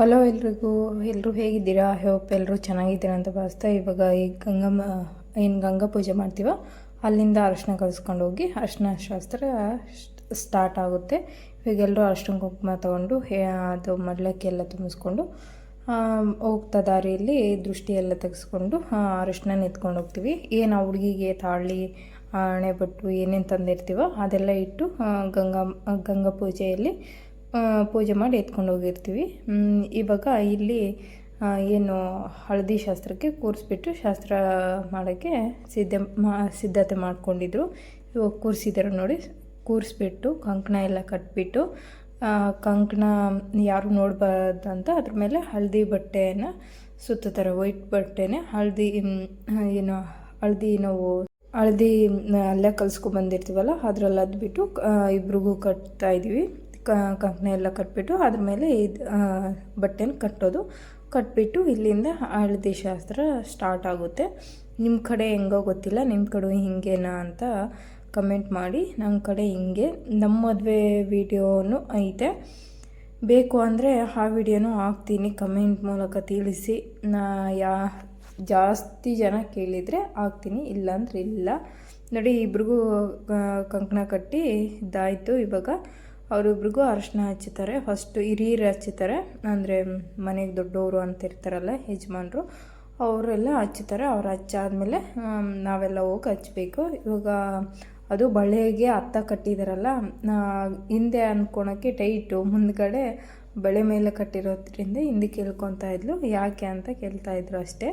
Hello ಎಲ್ರಿಗೂ ಎಲ್ಲರೂ ಹೇಗಿದ್ದೀರಾ? ಹೋಪ್ ಎಲ್ಲರೂ ಚೆನ್ನಾಗಿದ್ದೀರಾ ಅಂತ ಭಾವಿಸ್ತಾ ಇವಾಗ ಈ ಗಂಗಮ್ಮ, ಏನು ಗಂಗಾ ಪೂಜೆ ಮಾಡ್ತೀವೋ, ಅಲ್ಲಿಂದ ಅರಿಶಿನ ಕಲಿಸ್ಕೊಂಡು ಹೋಗಿ ಅರ್ಶಿನ ಶಾಸ್ತ್ರ ಸ್ಟಾರ್ಟ್ ಆಗುತ್ತೆ. ಇವಾಗ ಎಲ್ಲರೂ ಅರಿಶಿನ ಕುಂಕುಮ ತೊಗೊಂಡು ಅದು ಮಡ್ಲಕ್ಕಿ ಎಲ್ಲ ತುಂಬಿಸ್ಕೊಂಡು ಹೋಗ್ತಾ ದಾರಿಯಲ್ಲಿ ದೃಷ್ಟಿ ಎಲ್ಲ ತೆಗೆಸ್ಕೊಂಡು ಅರಿಶಿನ ನಿಂತ್ಕೊಂಡು ಹೋಗ್ತೀವಿ. ಏನು ಆ ಹುಡುಗಿಗೆ ತಾಳಿ ಹಣೆ ಬಟ್ಟು ಏನೇನು ತಂದಿರ್ತೀವೋ ಅದೆಲ್ಲ ಇಟ್ಟು ಗಂಗಾ ಗಂಗಾ ಪೂಜೆಯಲ್ಲಿ ಪೂಜೆ ಮಾಡಿ ಎತ್ಕೊಂಡು ಹೋಗಿರ್ತೀವಿ. ಇವಾಗ ಇಲ್ಲಿ ಏನು ಹಳದಿ ಶಾಸ್ತ್ರಕ್ಕೆ ಕೂರಿಸ್ಬಿಟ್ಟು ಶಾಸ್ತ್ರ ಮಾಡೋಕ್ಕೆ ಸಿದ್ಧ ಮಾ, ಸಿದ್ಧತೆ ಮಾಡಿಕೊಂಡಿದ್ರು. ಇವಾಗ ಕೂರಿಸಿದ್ದಾರೆ ನೋಡಿ. ಕೂರಿಸ್ಬಿಟ್ಟು ಕಂಕಣ ಎಲ್ಲ ಕಟ್ಬಿಟ್ಟು ಕಂಕಣ ಯಾರು ನೋಡಬಾರ್ದಂತ ಅದ್ರ ಮೇಲೆ ಹಳದಿ ಬಟ್ಟೆಯನ್ನು ಸುತ್ತಾರೆ ವೈಟ್ ಬಟ್ಟೆನೆ ಹಳದಿ ಏನು ಹಳದಿ ನಾವು, ಹಳದಿ ಅಲ್ಲೇ ಕಲ್ಸ್ಕೊಂಡ್ಬಂದಿರ್ತೀವಲ್ಲ ಅದ್ರಲ್ಲಿ ಅದ್ಬಿಟ್ಟು ಇಬ್ರಿಗೂ ಕಟ್ತಾ ಇದ್ದೀವಿ ಕಂಕಣ ಎಲ್ಲ ಕಟ್ಬಿಟ್ಟು ಅದ್ರ ಮೇಲೆ ಇದು ಬಟ್ಟೆನ ಕಟ್ಟೋದು. ಕಟ್ಬಿಟ್ಟು ಇಲ್ಲಿಂದ ಹಳದಿ ಶಾಸ್ತ್ರ ಸ್ಟಾರ್ಟ್ ಆಗುತ್ತೆ. ನಿಮ್ಮ ಕಡೆ ಹೆಂಗೋ ಗೊತ್ತಿಲ್ಲ ನಿಮ್ಮ ಕಡೆ ಹಿಂಗೇನಾ ಅಂತ ಕಮೆಂಟ್ ಮಾಡಿ. ನಮ್ಮ ಕಡೆ ಹಿಂಗೆ. ನಮ್ಮ ಮದುವೆ ವಿಡಿಯೋನು ಐತೆ. ಬೇಕು ಅಂದರೆ ಆ ವಿಡಿಯೋನು ಹಾಕ್ತೀನಿ. ಕಮೆಂಟ್ ಮೂಲಕ ತಿಳಿಸಿ. ನಾ ಯಾ, ಜಾಸ್ತಿ ಜನ ಕೇಳಿದರೆ ಹಾಕ್ತೀನಿ. ಇಲ್ಲಾಂದ್ರೆ ಇಲ್ಲ. ನೋಡಿ, ಇಬ್ರಿಗೂ ಕಂಕಣ ಕಟ್ಟಿ ಇದಾಯಿತು ಇವಾಗ. ಅವರಿಬ್ರಿಗೂ ಅರಶಿನ ಹಚ್ಚುತ್ತಾರೆ ಫಸ್ಟು ಹಿರಿಯರು ಹಚ್ಚುತ್ತಾರೆ ಅಂದರೆ ಮನೆಗೆ ದೊಡ್ಡವರು ಅಂತ ಇರ್ತಾರಲ್ಲ ಯಜಮಾನರು, ಅವರೆಲ್ಲ ಹಚ್ಚುತ್ತಾರೆ ಅವ್ರು ಹಚ್ಚಾದ್ಮೇಲೆ ನಾವೆಲ್ಲ ಹೋಗಿ ಹಚ್ಚಬೇಕು ಇವಾಗ ಅದು ಬಳೆಗೆ ಅತ್ತ ಕಟ್ಟಿದಾರಲ್ಲ ಹಿಂದೆ ಅಂದ್ಕೊಳಕ್ಕೆ ಟೈಟು ಮುಂದ್ಗಡೆ ಬಳೆ ಮೇಲೆ ಕಟ್ಟಿರೋದ್ರಿಂದ ಹಿಂದೆ ಕೇಳ್ಕೊತಾ ಇದ್ಲು. ಯಾಕೆ ಅಂತ ಕೇಳ್ತಾ ಇದ್ರು ಅಷ್ಟೇ.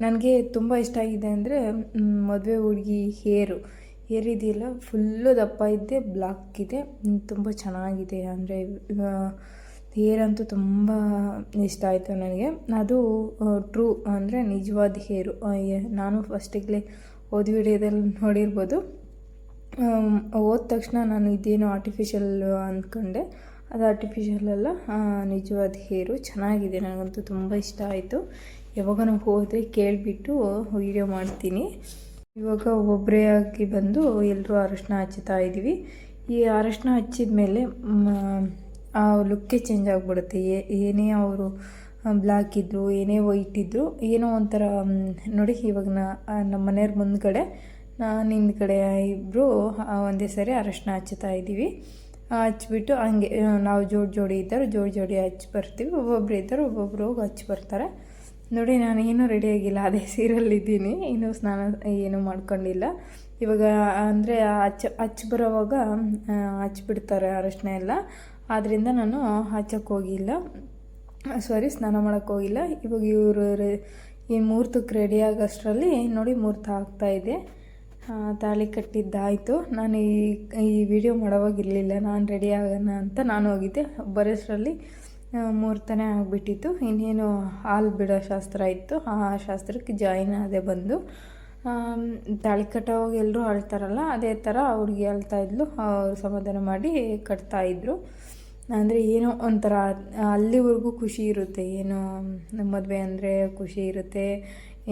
ನನಗೆ ತುಂಬ ಇಷ್ಟ ಆಗಿದೆ ಅಂದರೆ ಮದುವೆ ಹುಡುಗಿ ಹೇರು. ಹೇರ್ ಇದೆಯಲ್ಲ ಫುಲ್ಲು ದಪ್ಪ ಇದ್ದೆ ಬ್ಲಾಕ್ ಇದೆ. ತುಂಬ ಚೆನ್ನಾಗಿದೆ. ಅಂದರೆ ಹೇರ್ ಅಂತೂ ತುಂಬ ಇಷ್ಟ ಆಯಿತು ನನಗೆ. ಅದು ಟ್ರೂ ಅಂದರೆ ನಿಜವಾದ ಹೇರು ನಾನು ಫಸ್ಟಿಗೆ ಓದ್ ವಿಡಿಯೋದಲ್ಲಿ ನೋಡಿರ್ಬೋದು. ಓದ್ ತಕ್ಷಣ ನಾನು ಇದೇನು ಆರ್ಟಿಫಿಷಿಯಲ್ ಅಂದ್ಕೊಂಡೆ ಅದು ಆರ್ಟಿಫಿಷಿಯಲ್ ಅಲ್ಲ ನಿಜವಾದ ಹೇರು ಚೆನ್ನಾಗಿದೆ, ನನಗಂತೂ ತುಂಬ ಇಷ್ಟ ಆಯಿತು. ಯಾವಾಗ ಹೋದರೆ ಕೇಳಿಬಿಟ್ಟು ವೀಡಿಯೋ ಮಾಡ್ತೀನಿ. ಇವಾಗ ಒಬ್ಬರೇ ಆಗಿ ಬಂದು ಎಲ್ಲರೂ ಅರಶಿನ ಹಚ್ಚುತ್ತಾ ಇದ್ದೀವಿ. ಈ ಅರಶಿನ ಹಚ್ಚಿದ ಮೇಲೆ ಆ ಲುಕ್ಕೇ ಚೇಂಜ್ ಆಗಿಬಿಡುತ್ತೆ. ಏನೇ ಅವರು ಬ್ಲ್ಯಾಕ್ ಇದ್ದರು ಏನೇ ವೈಟ್ ಇದ್ದರು ಏನೋ ಒಂಥರ ನೋಡಿ ಇವಾಗ ನಾ ನಮ್ಮ ಮನೆಯವ್ರ ಮುಂದ್ಗಡೆ, ನಾನು ಹಿಂದ್ಗಡೆ ಇಬ್ಬರು ಒಂದೇ ಸರಿ ಅರಶಿನ ಹಚ್ಚುತ್ತಾ ಇದ್ದೀವಿ. ಹಚ್ಚಿಬಿಟ್ಟು ಹಂಗೆ ನಾವು ಜೋಡಿ ಜೋಡಿ ಇದ್ದರು ಜೋಡಿ ಜೋಡಿ ಹಚ್ಚಿ ಬರ್ತೀವಿ. ಒಬ್ಬೊಬ್ರು ಇದ್ದರು ಒಬ್ಬೊಬ್ರು ಹೋಗಿ ಹಚ್ಚಿ ಬರ್ತಾರೆ. ನೋಡಿ, ನಾನು ಏನೂ ರೆಡಿಯಾಗಿಲ್ಲ ಅದೇ ಸೀರಲ್ಲಿದ್ದೀನಿ ಇನ್ನೂ ಸ್ನಾನ ಏನೂ ಮಾಡ್ಕೊಂಡಿಲ್ಲ. ಇವಾಗ, ಅಂದರೆ ಹಚ್ಚ ಹಚ್ಚಿ ಬರೋವಾಗ ಹಚ್ಚಿಬಿಡ್ತಾರೆ ಅರಶಿನ ಎಲ್ಲ. ಆದ್ದರಿಂದ ನಾನು ಹಚ್ಚಕ್ಕೆ ಹೋಗಿಲ್ಲ. ಸಾರಿ ಸ್ನಾನ ಮಾಡೋಕ್ಕೆ ಹೋಗಿಲ್ಲ. ಇವಾಗ ಇವರು ಈ ಮುಹೂರ್ತಕ್ಕೆ ರೆಡಿ ಆಗೋಷ್ಟರಲ್ಲಿ ನೋಡಿ ಮುಹೂರ್ತ ಆಗ್ತಾಯಿದೆ ತಾಳಿ ಕಟ್ಟಿದ್ದಾಯಿತು. ನಾನು ಈ ಈ ವಿಡಿಯೋ ಮಾಡೋವಾಗಿರಲಿಲ್ಲ ನಾನು ರೆಡಿ ಆಗೋಣ ಅಂತ ನಾನು ಹೋಗಿದ್ದೆ. ಬರೋಷ್ಟರಲ್ಲಿ ಮುಹೂರ್ತನೇ ಆಗಿಬಿಟ್ಟಿತ್ತು. ಇನ್ನೇನು ಹಾಲು ಬಿಡೋ ಶಾಸ್ತ್ರ ಇತ್ತು. ಆ ಶಾಸ್ತ್ರಕ್ಕೆ ಜಾಯಿನ್ ಆದೇ ಬಂದು ತಾಳಿ ಕಟ್ಟೋವಾಗ ಎಲ್ಲರೂ ಅಳ್ತಾರಲ್ಲ, ಅದೇ ಥರ ಅವ್ರಿಗೆ ಅಳ್ತಾ ಇದ್ಲು. ಅವ್ರು ಸಮಾಧಾನ ಮಾಡಿ ಕಟ್ತಾ ಇದ್ರು. ಅಂದರೆ ಏನೋ ಒಂಥರ, ಅಲ್ಲಿವರೆಗೂ ಖುಷಿ ಇರುತ್ತೆ. ಏನೋ ಮದುವೆ ಅಂದರೆ ಖುಷಿ ಇರುತ್ತೆ.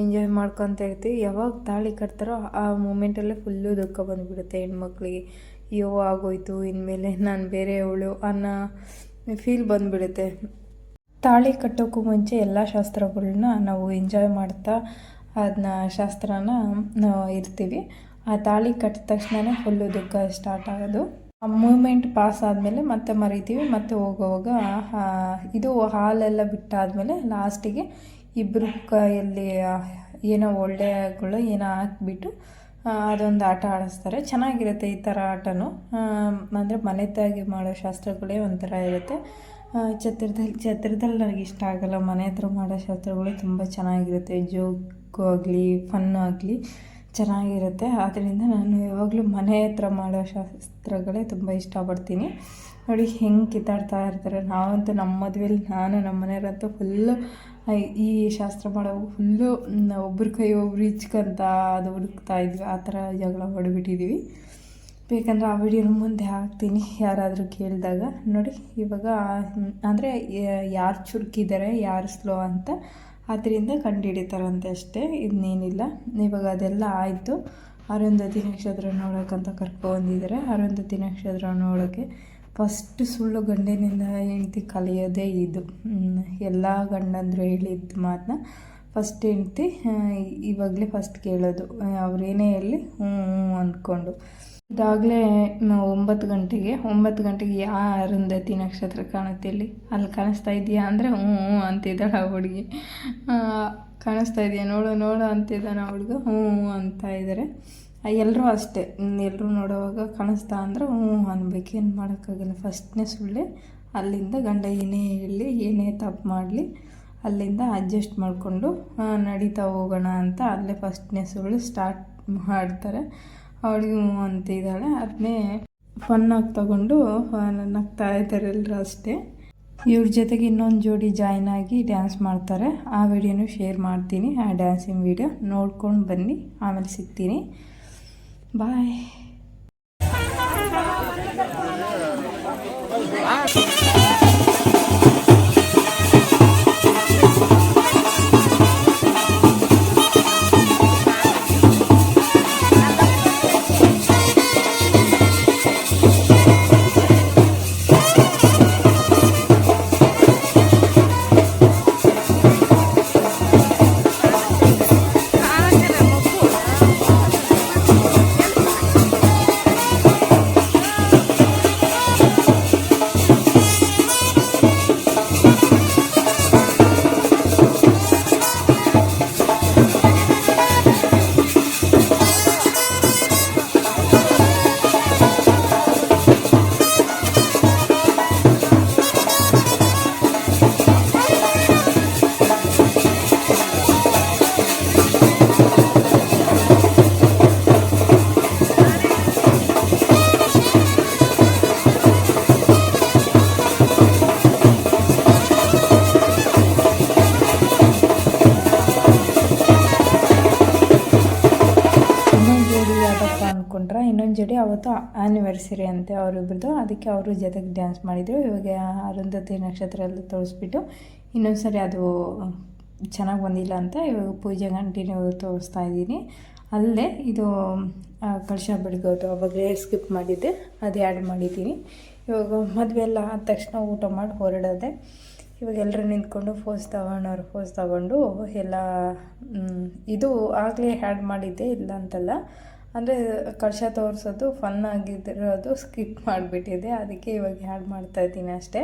ಎಂಜಾಯ್ ಮಾಡ್ಕೊತ ಇರ್ತೀವಿ. ಯಾವಾಗ ತಾಳಿ ಕಟ್ತಾರೋ ಆ ಮೂಮೆಂಟಲ್ಲೇ ಫುಲ್ಲು ದುಃಖ ಬಂದುಬಿಡುತ್ತೆ ಹೆಣ್ಮಕ್ಳಿಗೆ. ಅಯ್ಯೋ, ಆಗೋಯ್ತು, ಇನ್ಮೇಲೆ ನಾನು ಬೇರೆ ಅವಳು ಅನ್ನೋ ಫೀಲ್ ಬಂದುಬಿಡುತ್ತೆ. ತಾಳಿ ಕಟ್ಟೋಕ್ಕೂ ಮುಂಚೆ ಎಲ್ಲ ಶಾಸ್ತ್ರಗಳನ್ನ ನಾವು ಎಂಜಾಯ್ ಮಾಡ್ತಾ ಅದನ್ನ ಶಾಸ್ತ್ರನ ಇರ್ತೀವಿ. ಆ ತಾಳಿ ಕಟ್ಟಿದ ತಕ್ಷಣವೇ ಫುಲ್ಲು ದುಃಖ ಸ್ಟಾರ್ಟ್ ಆಗೋದು. ಆ ಮೂಮೆಂಟ್ ಪಾಸ್ ಆದಮೇಲೆ ಮತ್ತೆ ಮರಿತೀವಿ, ಮತ್ತೆ ಹೋಗೋವಾಗ ಇದು ಹಾಲೆಲ್ಲ ಬಿಟ್ಟಾದಮೇಲೆ ಲಾಸ್ಟಿಗೆ ಇಬ್ಬರು ಕೈಯಲ್ಲಿ ಏನೋ ಒಳ್ಳೆಗಳು ಏನೋ ಹಾಕ್ಬಿಟ್ಟು ಅದೊಂದು ಆಟ ಆಡಿಸ್ತಾರೆ. ಚೆನ್ನಾಗಿರುತ್ತೆ ಈ ಥರ ಆಟನೂ. ಅಂದರೆ ಮನೆತಾಗಿ ಮಾಡೋ ಶಾಸ್ತ್ರಗಳೇ ಒಂಥರ ಇರುತ್ತೆ. ಛತ್ರದಲ್ಲಿ ಛತ್ರದಲ್ಲಿ ನನಗೆ ಇಷ್ಟ ಆಗಲ್ಲ. ಮನೆ ಹತ್ರ ಮಾಡೋ ಶಾಸ್ತ್ರಗಳು ತುಂಬ ಚೆನ್ನಾಗಿರುತ್ತೆ. ಜೋಕು ಆಗಲಿ, ಫನ್ ಆಗಲಿ ಚೆನ್ನಾಗಿರುತ್ತೆ. ಆದ್ದರಿಂದ ನಾನು ಯಾವಾಗಲೂ ಮನೆ ಹತ್ರ ಮಾಡೋ ಶಾಸ್ತ್ರಗಳೇ ತುಂಬ ಇಷ್ಟಪಡ್ತೀನಿ. ನೋಡಿ, ಹೆಂಗೆ ಕಿತ್ತಾಡ್ತಾ ಇರ್ತಾರೆ. ನಾವಂತೂ ನಮ್ಮ ಮದುವೆಯಲ್ಲಿ ನಾನು ನಮ್ಮ ಮನೆಯವರಂತೂ ಫುಲ್ಲು ಈ ಶಾಸ್ತ್ರ ಮಾಡೋ ಫುಲ್ಲು ಒಬ್ರ ಕೈ ಒಬ್ರು ಇಚ್ಕೊಂತ ಅದು ಹುಡುಕ್ತಾ ಇದ್ವಿ. ಆ ಥರ ಜಗಳ ಹೊಡೆಬಿಟ್ಟಿದ್ದೀವಿ ಬೇಕಂದ್ರೆ ಆ ವಿಡಿಯೋನ ಮುಂದೆ ಹಾಕ್ತೀನಿ, ಯಾರಾದರೂ ಕೇಳಿದಾಗ. ನೋಡಿ, ಇವಾಗ, ಅಂದರೆ ಯಾರು ಚುರುಕಿದ್ದಾರೆ, ಯಾರು ಸ್ಲೋ ಅಂತ, ಅದರಿಂದ ಕಂಡುಹಿಡಿತಾರಂತೆ ಅಷ್ಟೇ, ಇನ್ನೇನಿಲ್ಲ. ಇವಾಗ ಅದೆಲ್ಲ ಆಯಿತು. ಅರುಂಧತಿ ನಕ್ಷತ್ರ ನೋಡೋಕ್ಕಂತ ಕರ್ಕೊಬಂದಿದ್ದಾರೆ ಅರುಂಧತಿ ನಕ್ಷತ್ರ ನೋಡೋಕ್ಕೆ ಫಸ್ಟ್ ಸುಳ್ಳು ಗಂಡಿನಿಂದ ಹೆಂಡ್ತಿ ಕಲಿಯೋದೇ ಇದು. ಎಲ್ಲ ಗಂಡಂದರು ಹೇಳಿದ ಮಾತನ್ನ ಫಸ್ಟ್ ಹೆಂಡ್ತಿ ಇವಾಗಲೇ ಫಸ್ಟ್ ಕೇಳೋದು. ಅವ್ರೇನೇ ಹೇಳಲಿ ಹ್ಞೂ ಹ್ಞೂ ಅಂದ್ಕೊಂಡು ಇದಾಗಲೇ ಒಂಬತ್ತು ಗಂಟೆಗೆ ಒಂಬತ್ತು ಗಂಟೆಗೆ ಯಾ ಅರುಂಧತಿ ನಕ್ಷತ್ರ ಕಾಣುತ್ತೆ ಇಲ್ಲಿ? ಅಲ್ಲಿ ಕಾಣಿಸ್ತಾ ಇದೆಯಾ ಅಂದರೆ ಹ್ಞೂ ಹ್ಞೂ ಅಂತಿದ್ದಾಳೆ ಆ ಹುಡುಗಿ. ಕಾಣಿಸ್ತಾ ಇದೆಯಾ? ನೋಡು ನೋಡು ಅಂತಿದ್ದಾನೆ ಹುಡುಗ ಹ್ಞೂ ಹ್ಞೂ ಅಂತ ಇದ್ದಾರೆ ಎಲ್ಲರೂ ಅಷ್ಟೇ. ಎಲ್ಲರೂ ನೋಡೋವಾಗ ಕಾಣಿಸ್ತಾ ಅಂದ್ರೆ, ಹ್ಞೂ ಅನ್ಬೇಕು, ಏನು ಮಾಡೋಕ್ಕಾಗಲ್ಲ. ಫಸ್ಟ್ನೇ ಸುಳ್ಳೆ, ಅಲ್ಲಿಂದ ಗಂಡ ಏನೇ ಹೇಳಲಿ ಏನೇ ತಪ್ಪು ಮಾಡಲಿ, ಅಲ್ಲಿಂದ ಅಡ್ಜಸ್ಟ್ ಮಾಡಿಕೊಂಡು ನಡೀತಾ ಹೋಗೋಣ ಅಂತ ಅಲ್ಲೇ ಫಸ್ಟ್ನೇ ಸುಳ್ಳು ಸ್ಟಾರ್ಟ್ ಮಾಡ್ತಾರೆ. ಅವಳಿಗೆ ಹ್ಞೂ ಅಂತಿದ್ದಾಳೆ ಅದನ್ನೇ ಫನ್ನಾಗಿ ತಗೊಂಡು ನಗ್ತಾ ಇದ್ದಾರೆ ಎಲ್ಲರೂ ಅಷ್ಟೇ. ಇವ್ರ ಜೊತೆಗೆ ಇನ್ನೊಂದು ಜೋಡಿ ಜಾಯ್ನ್ ಆಗಿ ಡ್ಯಾನ್ಸ್ ಮಾಡ್ತಾರೆ. ಆ ವಿಡಿಯೋನು ಶೇರ್ ಮಾಡ್ತೀನಿ. ಆ ಡ್ಯಾನ್ಸಿನ ವಿಡಿಯೋ ನೋಡ್ಕೊಂಡು ಬನ್ನಿ. ಆಮೇಲೆ ಸಿಗ್ತೀನಿ. ಬಾಯ್ ಯಾವುದಪ್ಪ ಅಂದ್ಕೊಂಡ್ರೆ ಇನ್ನೊಂದು ಜೋಡಿ ಅವತ್ತು ಆ್ಯನಿವರ್ಸರಿ ಅಂತೆ ಅವರಿಬ್ರದ್ದು ಅದಕ್ಕೆ ಅವರು ಜೊತೆಗೆ ಡ್ಯಾನ್ಸ್ ಮಾಡಿದರು. ಇವಾಗ ಅರುಂಧತಿ ನಕ್ಷತ್ರ ಎಲ್ಲ ತೋರಿಸ್ಬಿಟ್ಟು ಇನ್ನೊಂದು ಸರಿ ಅದು ಚೆನ್ನಾಗಿ ಬಂದಿಲ್ಲ ಅಂತ ಇವಾಗ ಪೂಜೆ ಕಂಟಿನ್ಯೂ ತೋರಿಸ್ತಾ ಇದ್ದೀನಿ. ಅಲ್ಲೇ ಇದು ಕಳಶ ಬೆಳಗೋದು ಅವಾಗಲೇ ಸ್ಕಿಪ್ ಮಾಡಿದ್ದೆ, ಅದು ಆ್ಯಡ್ ಮಾಡಿದ್ದೀನಿ. ಇವಾಗ ಮದುವೆ ಎಲ್ಲ ಆದ ತಕ್ಷಣ ಊಟ ಮಾಡಿ ಹೊರಡೋದೆ, ಇವಾಗ ಎಲ್ಲರೂ ನಿಂತ್ಕೊಂಡು ಫೋಸ್ ತಗೊಂಡವ್ರು ಫೋಸ್ ತಗೊಂಡು ಎಲ್ಲ ಇದು ಆಗಲೇ ಆ್ಯಡ್ ಮಾಡಿದ್ದೆ ಇಲ್ಲ ಅಂತಲ್ಲ. ಅಂದರೆ ಕಳಶ ತೋರಿಸೋದು ಫನ್ ಆಗಿದ್ದಿರೋದು ಸ್ಕಿಪ್ ಮಾಡಿಬಿಟ್ಟಿದೆ. ಅದಕ್ಕೆ ಇವಾಗ ಆ್ಯಡ್ ಮಾಡ್ತಾ ಇದ್ದೀನಿ ಅಷ್ಟೇ.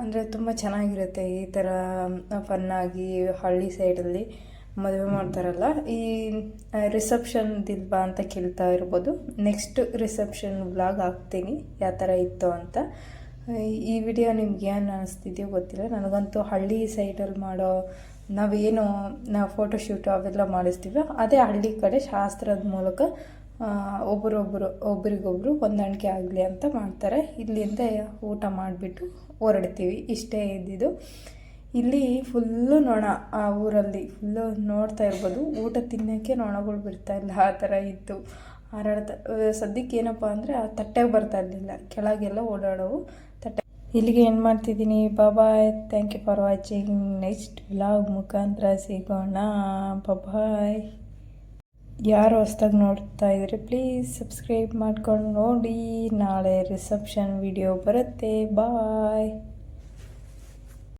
ಅಂದರೆ ತುಂಬ ಚೆನ್ನಾಗಿರುತ್ತೆ ಈ ಥರ ಫನ್ನಾಗಿ ಹಳ್ಳಿ ಸೈಡಲ್ಲಿ ಮದುವೆ ಮಾಡ್ತಾರಲ್ಲ. ಈ ರಿಸೆಪ್ಷನ್ ದಿಲ್ಬಾ ಅಂತ ಕೇಳ್ತಾ ಇರ್ಬೋದು. ನೆಕ್ಸ್ಟ್ ರಿಸೆಪ್ಷನ್ ವ್ಲಾಗ್ ಹಾಕ್ತೀನಿ, ಯಾವ ಥರ ಇತ್ತು ಅಂತ. ಈ ವಿಡಿಯೋ ನಿಮ್ಗೆ ಏನು ಅನಿಸ್ತಿದೆಯೋ ಗೊತ್ತಿಲ್ಲ. ನನಗಂತೂ ಹಳ್ಳಿ ಸೈಡಲ್ಲಿ ಮಾಡೋ ನಾವೇನು, ನಾವು ಫೋಟೋಶೂಟ್ ಅವೆಲ್ಲ ಮಾಡಿಸ್ತೀವಿ ಅದೇ ಹಳ್ಳಿ ಕಡೆ ಶಾಸ್ತ್ರದ ಮೂಲಕ ಒಬ್ಬರೊಬ್ಬರು ಒಬ್ರಿಗೊಬ್ರು ಹೊಂದಾಣಿಕೆ ಆಗಲಿ ಅಂತ ಮಾಡ್ತಾರೆ. ಇಲ್ಲಿಂದ ಊಟ ಮಾಡಿಬಿಟ್ಟು ಹೊರಡ್ತೀವಿ. ಇಷ್ಟೇ ಇದ್ದಿದ್ದು. ಇಲ್ಲಿ ಫುಲ್ಲು ನೊಣ ಆ ಊರಲ್ಲಿ ಫುಲ್ಲು ನೋಡ್ತಾ ಇರ್ಬೋದು. ಊಟ ತಿನ್ನೋಕ್ಕೆ ನೊಣಗಳು ಬಿಡ್ತಾ ಇಲ್ಲ, ಆ ಥರ ಇತ್ತು. ಹಾರಾಡ್ತಾ ಸದ್ಯಕ್ಕೆ ಏನಪ್ಪ ಅಂದರೆ ಆ ತಟ್ಟೆಗೆ ಬರ್ತಾ ಇರಲಿಲ್ಲ. ಕೆಳಗೆಲ್ಲ ಓಡಾಡೋವು. ಇಲ್ಲಿಗೆ ಏನು ಮಾಡ್ತಿದ್ದೀನಿ. Bye thank you for watching next vlog ಮುಖಾಂತರ ಸಿಗೋಣ. ಬಾಯ್ ಯಾರು ಹೊಸ್ದಾಗಿ ನೋಡ್ತಾ ಇದ್ರೆ ಪ್ಲೀಸ್ ಸಬ್ಸ್ಕ್ರೈಬ್ ಮಾಡ್ಕೊಂಡು ನೋಡಿ. ನಾಳೆ ರಿಸೆಪ್ಷನ್ ವಿಡಿಯೋ ಬರುತ್ತೆ. ಬಾಯ್